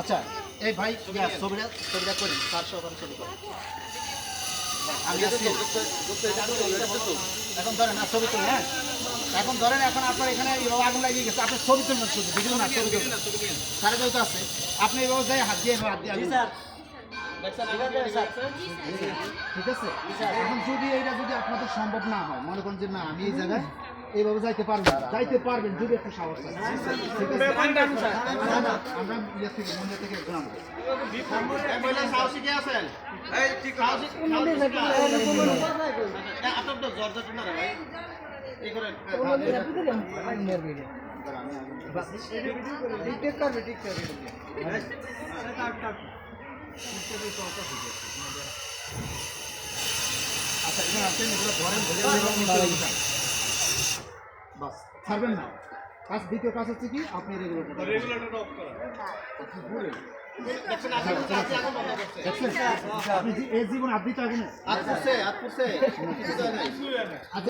আচ্ছা এই ভাই ছবিটা করি, তার ছবি এখন ধরেন, না, ছবি হ্যাঁ? এখন ধরেন, এখন আপনার এখানে আগুন লাগিয়ে গেছে আপনার ছবি তুলবেন শুধু না, ছবি তুলবেন সারা যেহেতু আছে। আপনি এইভাবে যাই হাত দিয়ে হাত দিয়ে স্যার ঠিক আছে? এখন যদি এইটা যদি আপনাদের সম্ভব না হয়, মনে করেন যে না, আমি এই জায়গায় এইভাবে যাইতে পারবেন যাইতে পারবেন যদি একটু সাহস আমরা ইয়ে থেকে মন্দির থেকে গ্রাম। আচ্ছা এখানে আপনি এগুলো ধরেন বাস ছাড়বেন না। কাজ দ্বিতীয় কাজ হচ্ছে কি? আপনি রেগুলেটর দেখছেন আপনি যে- এই জীবন আপনি তো আগুনে।